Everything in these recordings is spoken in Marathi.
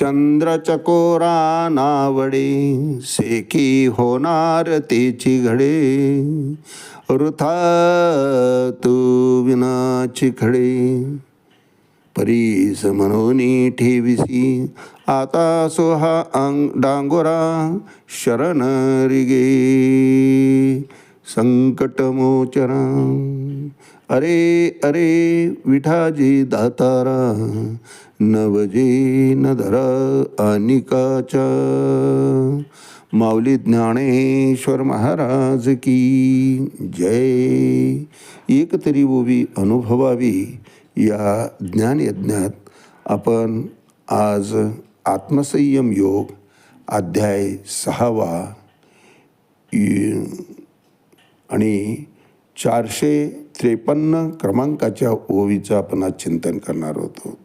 चंद्रचकोरा नावडे सेकी होणार तेची घडे. वृथा तू विनाची खडे. परीस म्हणून ठेविसी आता सोहा अंग डांगोरा शरण रिगे. संकटमोचरा अरे अरे विठाजी दातारा नवजे न धरा अनिकाच्या. माऊली ज्ञानेश्वर महाराज की जय. एकतरी ओवी अनुभवावी या ज्ञानयज्ञात आपण आज आत्मसंयम योग अध्याय सहावा आणि चारशे त्रेपन्न क्रमांकाच्या ओवीचं आपण आज चिंतन करणार होतो.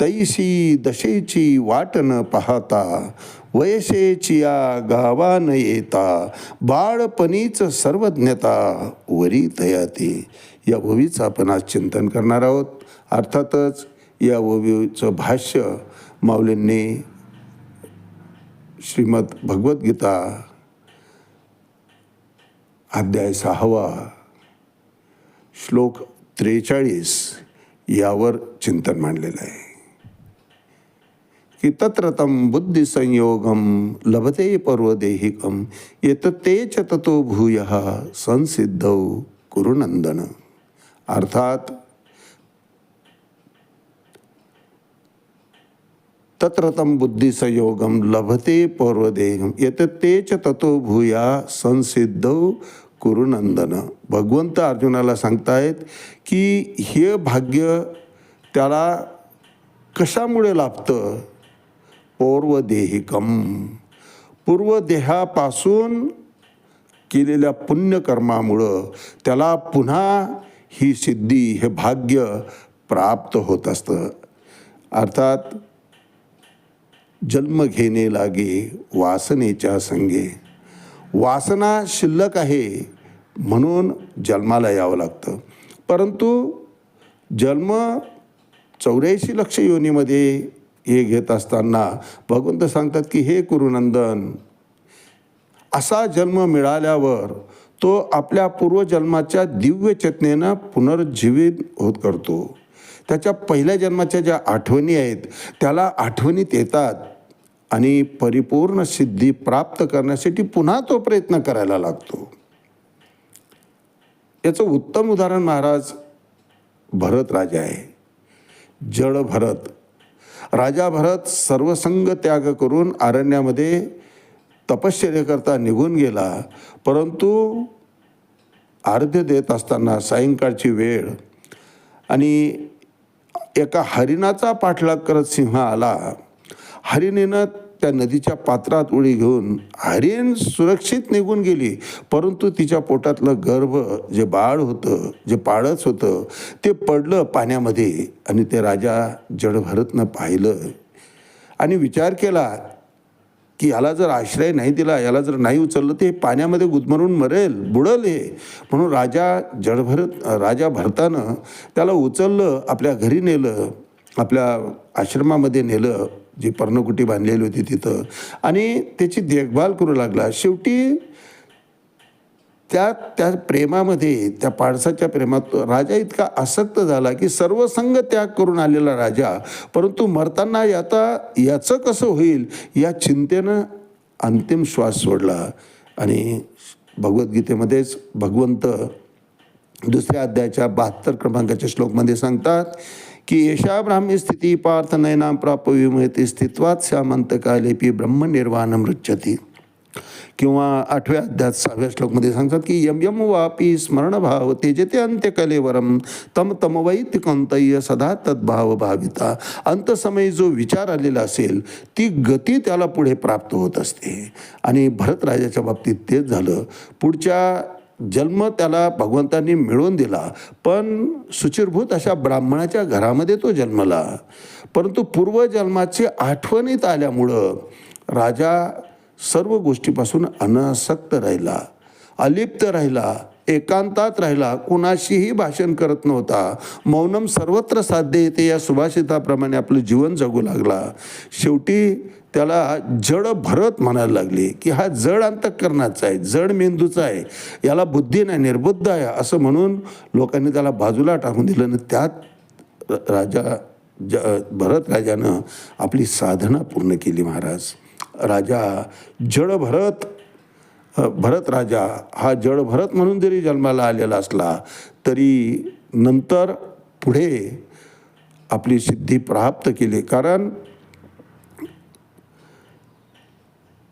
तैसी दशेची वाट न पाहता वयसेची या गावा न येता बाळपणीच सर्वज्ञता वरी तयाती. या ओवीचं आपण आज चिंतन करणार आहोत. अर्थातच या ओवीचं भाष्य माऊलींनी श्रीमद भगवद्गीता अध्याय सहावा श्लोक त्रेचाळीस यावर चिंतन मांडलेलं आहे. की तत्रतं बुद्धिसंयोगं लभते पर्वदेहिकं येत च ततो भूय संसिद्धौ कुरुनंदन अर्थात तत्र बुद्धिसंयोगं लभते पर्वदेहम येत च ततो भूया संसिद्धौ कुरुनंदन भगवंत अर्जुनाला सांगतायत की हे भाग्य त्याला कशामुळे लाभतं? पौर्वदेहिकम. पूर्वदेहापासून केलेल्या पुण्यकर्मामुळं त्याला पुन्हा ही सिद्धी हे भाग्य प्राप्त होत असतं. अर्थात जन्म घेणे लागे वासनेच्या संगे. वासना शिल्लक आहे म्हणून जन्माला यावं लागतं. परंतु जन्म चौऱ्याऐंशी लक्ष योनीमध्ये हे घेत असताना भगवंत सांगतात की हे कुरुनंदन असा जन्म मिळाल्यावर तो आपल्या पूर्वजन्माच्या दिव्य चेतनेनं पुनर्जीवित होत करतो. त्याच्या पहिल्या जन्माच्या ज्या आठवणी आहेत त्याला आठवणीत येतात आणि परिपूर्ण सिद्धी प्राप्त करण्यासाठी पुन्हा तो प्रयत्न करायला लागतो. याचं उत्तम उदाहरण महाराज भरत राजा आहे. जड भरत राजा भरत सर्वसंग त्याग करून अरण्यामध्ये तपश्चर्येकरता निघून गेला. परंतु अर्ध्य देत असताना सायंकाळची वेळ आणि एका हरिणाचा पाठलाग करत सिंह आला. हरिणीनं त्या नदीच्या पात्रात उडी घेऊन हरिण सुरक्षित निघून गेली. परंतु तिच्या पोटातलं गर्भ जे बाळ होतं जे पाळच होतं ते पडलं पाण्यामध्ये आणि ते राजा जडभरतनं पाहिलं. आणि विचार केला की याला जर आश्रय नाही दिला याला जर नाही उचललं ते पाण्यामध्ये गुदमरून मरेल बुडल हे. म्हणून राजा जडभरत राजा भरतानं त्याला उचललं आपल्या घरी नेलं. आपल्या आश्रमामध्ये नेलं जी पर्णकुटी बांधलेली होती तिथं. आणि त्याची देखभाल करू लागला. शेवटी त्या त्या प्रेमामध्ये त्या पाडसाच्या प्रेमात राजा इतका आसक्त झाला की सर्व संघ त्याग करून आलेला राजा. परंतु मरताना आता याचं कसं होईल? या चिंतेनं अंतिम श्वास सोडला. आणि भगवद्गीतेमध्येच भगवंत दुसऱ्या अध्यायाच्या बहात्तर क्रमांकाच्या श्लोकमध्ये सांगतात की एषा ब्राह्मी स्थिती पार्थ नयनाम प्राप स्थित्वात श्यामंतकालेपी ब्रह्मनिर्वाण मृच्छती किंवा आठव्या अध्यात सहाव्या श्लोकमध्ये सांगतात की यम यम वापी स्मरणभाव तेजते अंत्यकलेवरम तम तम वैतिकंतय्य सदा तद्भाव भाविता। अंतसमयी जो विचार आलेला असेल ती गती त्याला पुढे प्राप्त होत असते। आणि भरतराजाच्या बाबतीत तेच झालं. पुढच्या जन्म त्याला भगवंतांनी मिळवून दिला. पण सुचिरभूत अशा ब्राह्मणाच्या घरामध्ये तो जन्मला. परंतु पूर्वजन्माची आठवणीत आल्यामुळं राजा सर्व गोष्टीपासून अनासक्त राहिला. अलिप्त राहिला. एकांतात राहिला कुणाशीही भाषण करत नव्हता. मौनम सर्वत्र साध्य येते या सुभाषिताप्रमाणे आपलं जीवन जगू लागला. शेवटी त्याला जड भरत म्हणायला लागले की हा जड अंतकरणाचा आहे जड मेंदूचा आहे याला बुद्धी नाही निर्बुद्ध आहे असं म्हणून लोकांनी त्याला बाजूला टाकून दिलं आणि त्यात राजा ज भरत राजानं आपली साधना पूर्ण केली महाराज. राजा जड भरत भरत राजा हा जड भरत म्हणून जरी जन्माला आलेला असला तरी नंतर पुढे आपली सिद्धी प्राप्त केली. कारण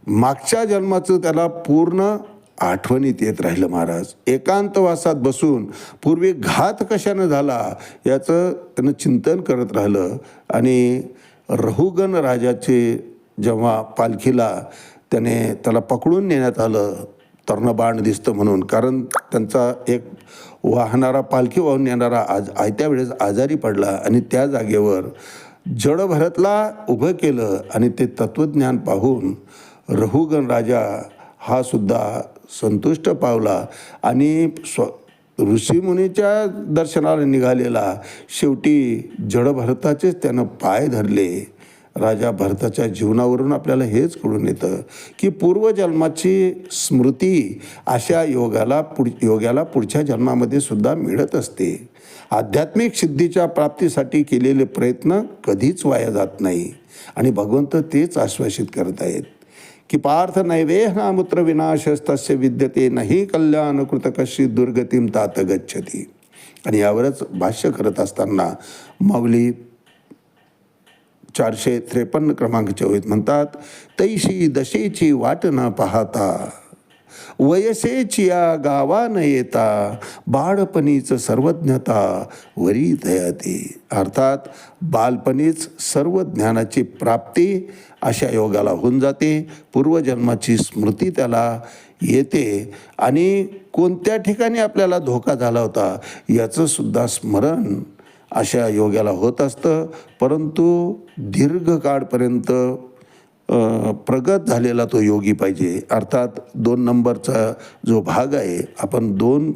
मागच्या जन्माचं त्याला पूर्ण आठवणीत येत राहिलं महाराज. एकांतवासात बसून पूर्वी घात कशानं झाला याचं त्यानं चिंतन करत राहिलं. आणि रहुगण राजाचे जेव्हा पालखीला त्याने त्याला पकडून नेण्यात आलं. तर्णबाण दिसतं म्हणून. कारण त्यांचा एक वाहणारा पालखी वाहून नेणारा आज आयत्या वेळेस आजारी पडला आणि त्या जागेवर जडभरतला उभं केलं आणि ते तत्त्वज्ञान पाहून रहुगण राजा हा सुद्धा संतुष्ट पावला आणि स्व ऋषीमुनीच्या दर्शनाला निघालेला. शेवटी जडभरताचेच त्यानं पाय धरले. राजा भरताच्या जीवनावरून आपल्याला हेच कळून येतं की पूर्वजन्माची स्मृती अशा योगाला पुढ योग्याला पुढच्या जन्मामध्ये सुद्धा मिळत असते. आध्यात्मिक सिद्धीच्या प्राप्तीसाठी केलेले प्रयत्न कधीच वाया जात नाही. आणि भगवंत तेच आश्वासित करत आहेत की पार्थ नैवेहनामुत्र विनाशस्तस्य विद्यते नाही कल्याणकृत कशी दुर्गतीम तात गच्छती. आणि यावरच भाष्य करत असताना माऊली चारशे त्रेपन्न क्रमांकचे होईत म्हणतात तैशी दशेची वाट न पाहता वयसेची या गावा न येता बाळपणीच सर्वज्ञता वरी दयाते. अर्थात बालपणीच सर्व ज्ञानाची प्राप्ती अशा योगाला होऊन जाते पूर्वजन्माची स्मृती त्याला येते आणि कोणत्या ठिकाणी आपल्याला धोका झाला होता याचंसुद्धा स्मरण अशा योगाला होत असतं. परंतु दीर्घकाळपर्यंत प्रगत झालेला तो योगी पाहिजे. अर्थात दोन नंबरचा जो भाग आहे आपण दोन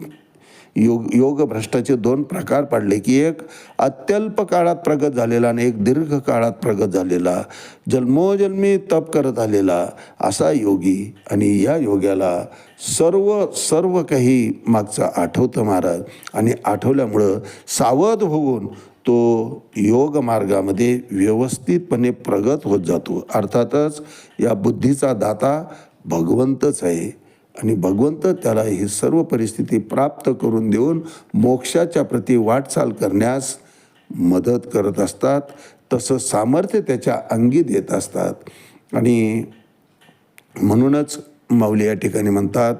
योग योग भ्रष्टाचे दोन प्रकार पाडले की एक अत्यल्प काळात प्रगत झालेला आणि एक दीर्घ काळात प्रगत झालेला जन्मोजन्मी तप करत आलेला असा योगी. आणि या योग्याला सर्व सर्व काही मागचं आठवतं महाराज. आणि आठवल्यामुळं सावध होऊन तो योग मार्गामध्ये व्यवस्थितपणे प्रगत होत जातो. अर्थातच या बुद्धीचा दाता भगवंतच आहे. आणि भगवंत त्याला ही सर्व परिस्थिती प्राप्त करून देऊन मोक्षाच्या प्रती वाटचाल करण्यास मदत करत असतात. तसं सामर्थ्य त्याच्या अंगी देत असतात. आणि म्हणूनच माऊली या ठिकाणी म्हणतात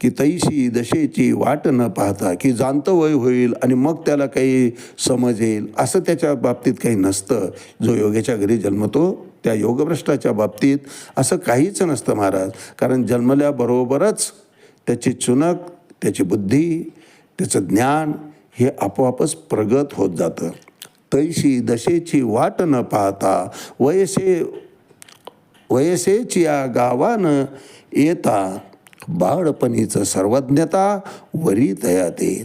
की तैशी दशेची वाट न पाहता की जाणतं वय होईल आणि मग त्याला काही समज येईल असं त्याच्या बाबतीत काही नसतं. जो योगेच्या घरी जन्मतो त्या योगभ्रष्टाच्या बाबतीत असं काहीच नसतं महाराज. कारण जन्मल्याबरोबरच त्याची चुनक त्याची बुद्धी त्याचं ज्ञान हे आपोआपच प्रगत होत जातं. तैशी दशेची वाट न पाहता वयसे वयसेच्या गावानं येता बाळपणीचं सर्वज्ञता वरी तयाते